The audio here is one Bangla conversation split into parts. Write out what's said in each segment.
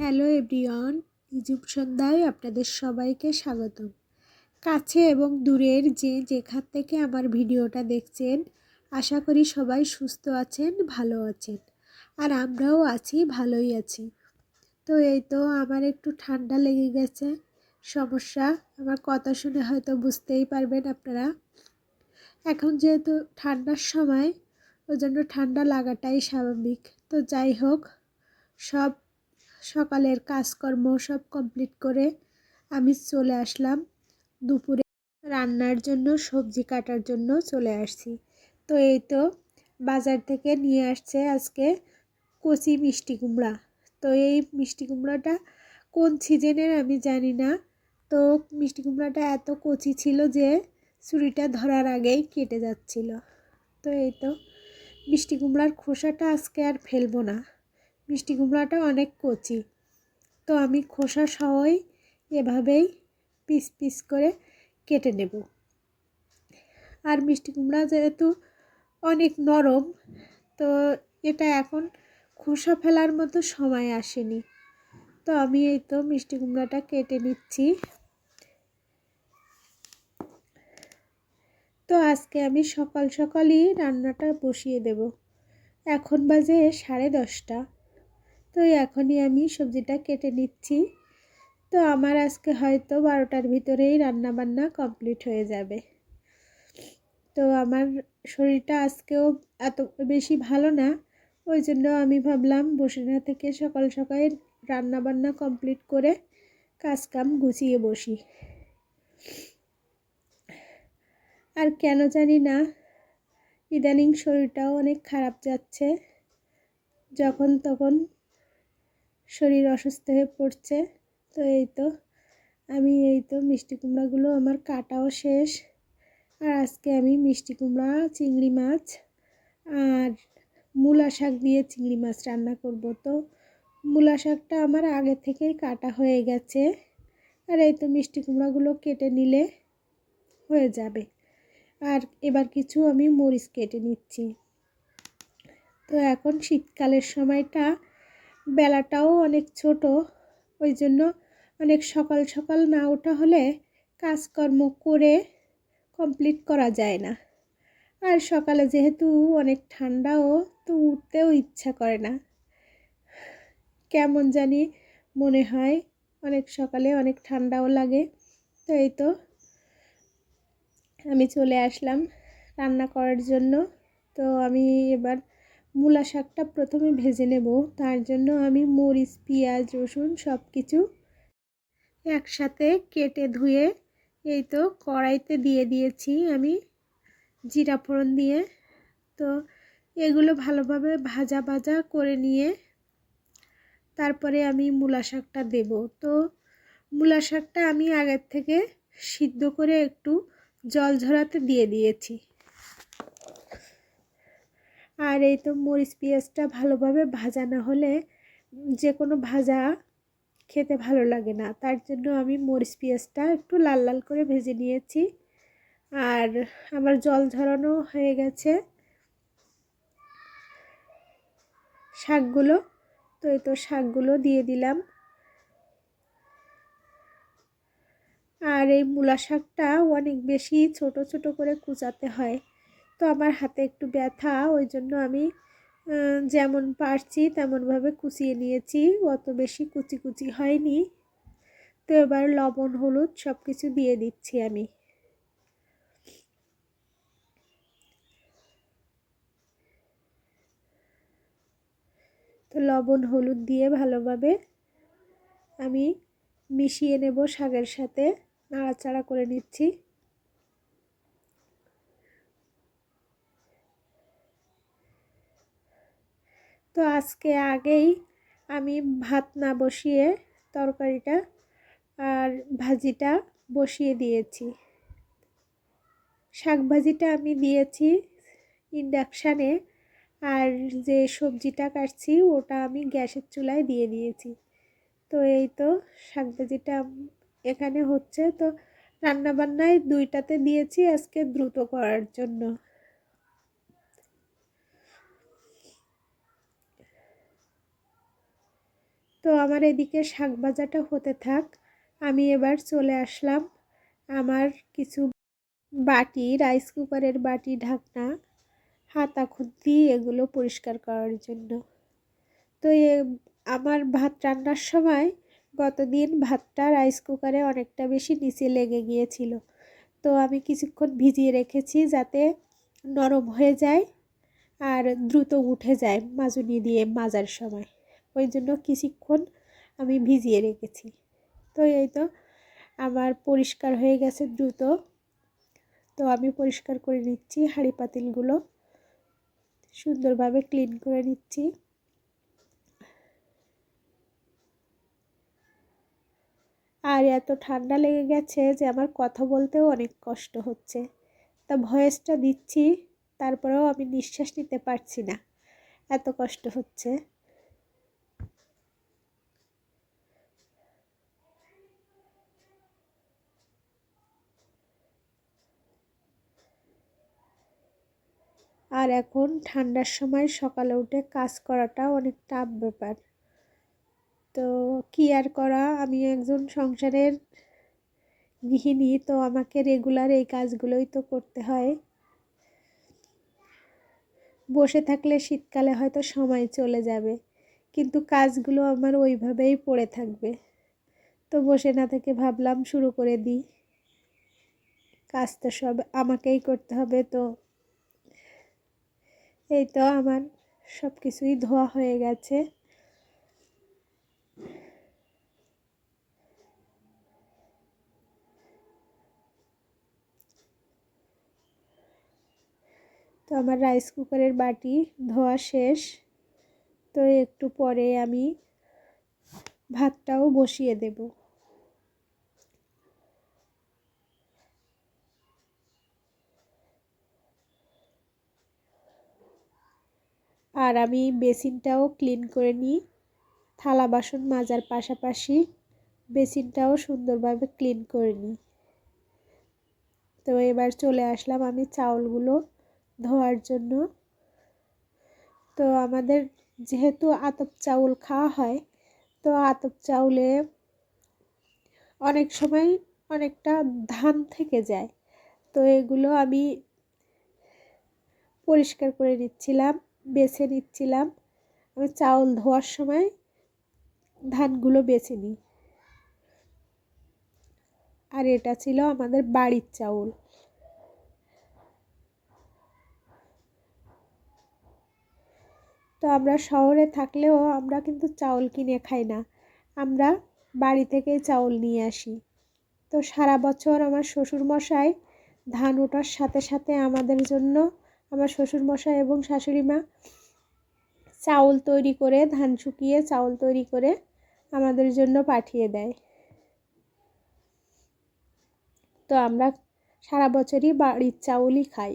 হ্যালো এভরিওয়ান, ইজুব সন্ধ্যায় আপনাদের সবাইকে স্বাগতম। কাছে এবং দূরের যে যেখান থেকে আমার ভিডিওটা দেখছেন, আশা করি সবাই সুস্থ আছেন, ভালো আছেন, আর আমরাও আছি, ভালোই আছি। তো এই তো আমার একটু ঠান্ডা লেগে গেছে, সমস্যা, আমার কথা শুনে হয়তো বুঝতেই পারবেন আপনারা। এখন যেহেতু ঠান্ডার সময় ওই জন্য ঠান্ডা লাগাটাই স্বাভাবিক। তো যাই হোক, সব সকালের কাজকর্ম সব কমপ্লিট করে আমি চলে আসলাম। দুপুরে রান্নার জন্য, সবজি কাটার জন্য চলে আসছি। তো এই তো বাজার থেকে নিয়ে আসছে আজকে কচি মিষ্টি কুমড়া। তো এই মিষ্টি কুমড়াটা কোন সিজনের আমি জানি না। তো মিষ্টি কুমড়াটা এত কচি ছিল যে ছুরিটা ধরার আগেই কেটে যাচ্ছিল। তো এই তো মিষ্টি কুমড়ার খোসাটা আজকে আর ফেলব না। মিষ্টি কুমড়াটা অনেক কচি। তো আমি খোসা সহই এভাবেই পিস পিস করে কেটে নেব। আর মিষ্টি কুমড়া যেহেতু অনেক নরম, তো এটা এখন খোসা ফেলার মতো সময় আসেনি। তো আমি এই তো মিষ্টি কুমড়াটা কেটে নিচ্ছি। তো আজকে আমি সকাল সকালই রান্নাটা বসিয়ে দেব। এখন বাজে সাড়ে দশটা। তো এখনই আমি সবজিটা কেটে নিচ্ছি। তো আমার আজকে হয়তো বারোটার ভিতরেই রান্না বান্না কমপ্লিট হয়ে যাবে। তো আমার শরীরটা আজকেও এত বেশি ভালো না, ওই জন্য আমি ভাবলাম বসে না থেকে সকাল সকাল রান্না বান্না কমপ্লিট করে কাজ কাম গুছিয়ে বসি। আর কেন জানি না, ইদানিং শরীরটাও অনেক খারাপ যাচ্ছে। যখন তখন শরীর অসুস্থ হয়ে পড়ছে, তো এই তো। আমি এই তো মিষ্টি কুমড়াগুলো আমার কাটাও শেষ। আর আজকে আমি মিষ্টি কুমড়া, চিংড়ি মাছ আর মূলা শাক দিয়ে চিংড়ি মাছ রান্না করব। তো মূলা শাকটা আমার আগে থেকেই কাটা হয়ে গেছে। আর এই তো মিষ্টি কুমড়াগুলো কেটে নিলে হয়ে যাবে। আর এবার কিছু আমি মরিচ কেটে নিচ্ছি। তো এখন শীতকালের সময়টা বেলাটাও অনেক ছোট, ওই জন্য অনেক সকাল সকাল না ওঠা হলে কাজকর্ম করে কমপ্লিট করা যায় না। আর সকালে যেহেতু অনেক ঠান্ডাও, তো উঠতেও ইচ্ছা করে না। কেমন জানি মনে হয় অনেক সকালে অনেক ঠান্ডাও লাগে, তো এই তো। আমি চলে আসলাম রান্না করার জন্য, তো আমি এবার মূলা শাকটা প্রথমে ভেজে নেব। তার জন্য আমি মরিচ, পেঁয়াজ, রসুন সব কিছু একসাথে কেটে ধুয়ে এই তো কড়াইতে দিয়ে দিয়েছি আমি জিরা ফোড়ন দিয়ে। তো এগুলো ভালোভাবে ভাজা ভাজা করে নিয়ে তারপরে আমি মূলা শাকটা দেব। তো মূলা শাকটা আমি আগের থেকে সিদ্ধ করে একটু জল ঝরাতে দিয়ে দিয়েছি। আর এই তো মরিচ পেঁয়াজটা ভালোভাবে ভাজা না হলে যে কোনো ভাজা খেতে ভালো লাগে না। তার জন্য আমি মরিচ পেঁয়াজটা একটু লাল লাল করে ভেজে নিয়েছি। আর আমার জল ঝরানো হয়ে গেছে। শাকগুলো, তো এই তো শাকগুলো দিয়ে দিলাম। আর এই মূলা শাকটা অনেক বেশি ছোট ছোট করে কুচাতে হয়। তো আমার হাতে একটু ব্যথা, ওই জন্য আমি যেমন পারছি তেমনভাবে কুচিয়ে নিয়েছি, অত বেশি কুচি কুচি হয়নি। তো এবার লবণ, হলুদ সব কিছু দিয়ে দিচ্ছি আমি। তো লবণ, হলুদ দিয়ে ভালোভাবে আমি মিশিয়ে নেব শাকের সাথে, নাড়াচাড়া করে নিচ্ছি। তো আজকে আগেই আমি ভাত না বসিয়ে তরকারিটা আর ভাজিটা বসিয়ে দিয়েছি। শাক ভাজিটা আমি দিয়েছি ইন্ডাকশানে আর যে সবজিটা কাটছি ওটা আমি গ্যাসের চুলায় দিয়ে দিয়েছি। তো এই তো শাক ভাজিটা এখানে হচ্ছে। তো রান্নাবান্নায় দুইটাতে দিয়েছি আজকে দ্রুত করার জন্য। তো আমার এদিকে শাক ভাজাটা হতে থাক। আমি এবার চলে আসলাম আমার কিছু বাটি রাইস কুকারের বাটি, ঢাকনা, হাতা খুন্তি এগুলো পরিষ্কার করার জন্য। তো এ, আমার ভাত রান্নার সময় গতদিন ভাতটা রাইস কুকারে অনেকটা বেশি নিচে লেগে গিয়েছিল। তো আমি কিছুক্ষণ ভিজিয়ে রেখেছি যাতে নরম হয়ে যায় আর দ্রুত উঠে যায় মাজুনি দিয়ে মাজার সময়। ওই জন্য কিছুক্ষণ আমি ভিজিয়ে রেখেছি। তো এই তো আমার পরিষ্কার হয়ে গেছে দ্রুত। তো আমি পরিষ্কার করে নিচ্ছি হাঁড়ি পাতিলগুলো। সুন্দরভাবে ক্লিন করে নিচ্ছি। আর এত ঠান্ডা লেগে গেছে যে আমার কথা বলতেও অনেক কষ্ট হচ্ছে। তা ভয়েসটা দিচ্ছি, তারপরেও আমি নিঃশ্বাস নিতে পারছি না। এত কষ্ট হচ্ছে। আর এখন ঠান্ডার সময় সকালে উঠে কাজ করাটা অনেক টাফ ব্যাপার। তো কি আর করা? আমি একজন সংসারের গৃহিণী, তো আমাকে রেগুলার এই কাজগুলোই তো করতে হয়। বসে থাকলে শীতকালে হয়তো সময় চলে যাবে, কিন্তু কাজগুলো আমার ওইভাবেই পড়ে থাকবে। তো বসে না থেকে ভাবলাম শুরু করে দিই। কাজ তো সব আমাকেই করতে হবে, তো এই তো আমার সব কিছুই ধোয়া হয়ে গেছে। তো আমার রাইস কুকারের বাটি ধোয়া শেষ। তো একটু পরে আমি ভাতটাও বসিয়ে দেব। আর আমি বেসিনটাও ক্লিন করে নিই। থালা বাসন মাজার পাশাপাশি বেসিনটাও সুন্দরভাবে ক্লিন করে নিই। তো এবার চলে আসলাম আমি চাউলগুলো ধোয়ার জন্য। তো আমাদের যেহেতু আতপ চাউল খাওয়া হয়, তো আতপ চাউলে অনেক সময় অনেকটা ধান থেকে যায়। তো এগুলো আমি পরিষ্কার করে নিচ্ছিলাম। বেছে নিচ্ছিলাম। আমি চাউল ধোয়ার সময় ধানগুলো বেছে নিই। আর এটা ছিল আমাদের বাড়ির চাউল। তো আমরা শহরে থাকলেও আমরা কিন্তু চাউল কিনে খাই না। আমরা বাড়ি থেকেই চাউল নিয়ে আসি। তো সারা বছর আমার শ্বশুরমশাই ধান ওঠার সাথে সাথে আমাদের জন্য আমার শ্বশুরমশাই এবং শাশুড়ি মা চাউল তৈরি করে, ধান শুকিয়ে চাউল তৈরি করে আমাদের জন্য পাঠিয়ে দেয়। তো আমরা সারা বছরই বাড়ির চাউলই খাই।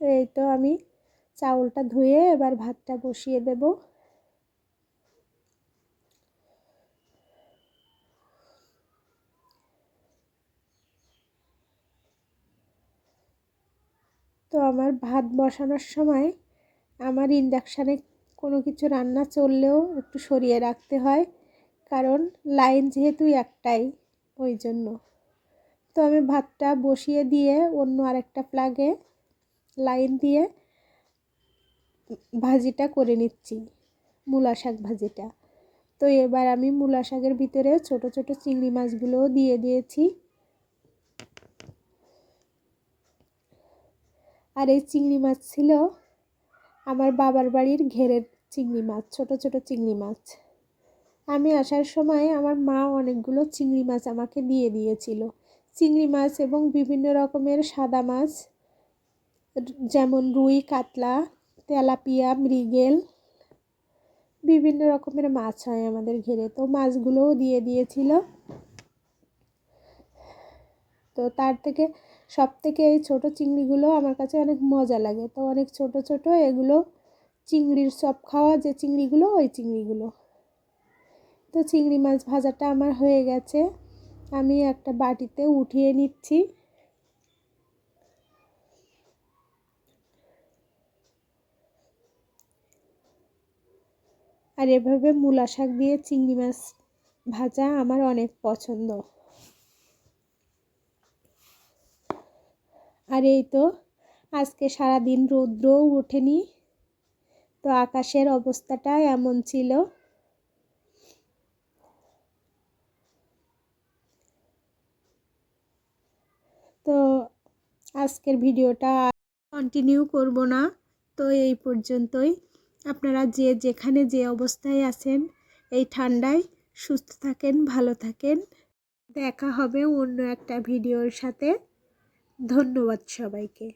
এই তো আমি চাউলটা ধুয়ে এবার ভাতটা বসিয়ে দেব তো আমার ভাত বসানোর সময় আমার ইন্ডাকশানে কোনো কিছু রান্না চললেও একটু সরিয়ে রাখতে হয়। কারণ লাইন যেহেতু একটাই, ওই জন্য। তো আমি ভাতটা বসিয়ে দিয়ে অন্য আরেকটা প্লাগে লাইন দিয়ে ভাজিটা করে নিচ্ছি, মূলা শাক ভাজিটা। তো এবার আমি মূলা শাকের ভিতরে ছোট ছোট চিংড়ি মাছগুলোও দিয়ে দিয়েছি। আর এই চিংড়ি মাছ ছিল আমার বাবার বাড়ির ঘেরের চিংড়ি মাছ, ছোট ছোট চিংড়ি মাছ। আমি আসার সময় আমার মা অনেকগুলো চিংড়ি মাছ আমাকে দিয়ে দিয়েছিল। চিংড়ি মাছ এবং বিভিন্ন রকমের সাদা মাছ, যেমন রুই, কাতলা, তেলাপিয়া, মৃগেল, বিভিন্ন রকমের মাছ হয় আমাদের ঘিরে। তো মাছগুলোও দিয়ে দিয়েছিল। তো তার থেকে সব থেকে এই ছোটো চিংড়িগুলো আমার কাছে অনেক মজা লাগে। তো অনেক ছোট ছোট এগুলো চিংড়ির সব খাওয়া যে চিংড়িগুলো, ওই চিংড়িগুলো। তো চিংড়ি মাছ ভাজাটা আমার হয়ে গেছে। আমি একটা বাটিতে উঠিয়ে নিচ্ছি। আর এভাবে মূলা শাক দিয়ে চিংড়ি মাছ ভাজা আমার অনেক পছন্দ। আর এই তো, আজকে সারাদিন রৌদ্রও ওঠেনি। তো আকাশের অবস্থাটা এমন ছিল। তো আজকের ভিডিওটা কন্টিনিউ করব না। তো এই পর্যন্তই। আপনারা যে যেখানে যে অবস্থায় আছেন, এই ঠান্ডায় সুস্থ থাকেন, ভালো থাকেন। দেখা হবে অন্য একটা ভিডিওর সাথে। ধন্যবাদ সবাইকে।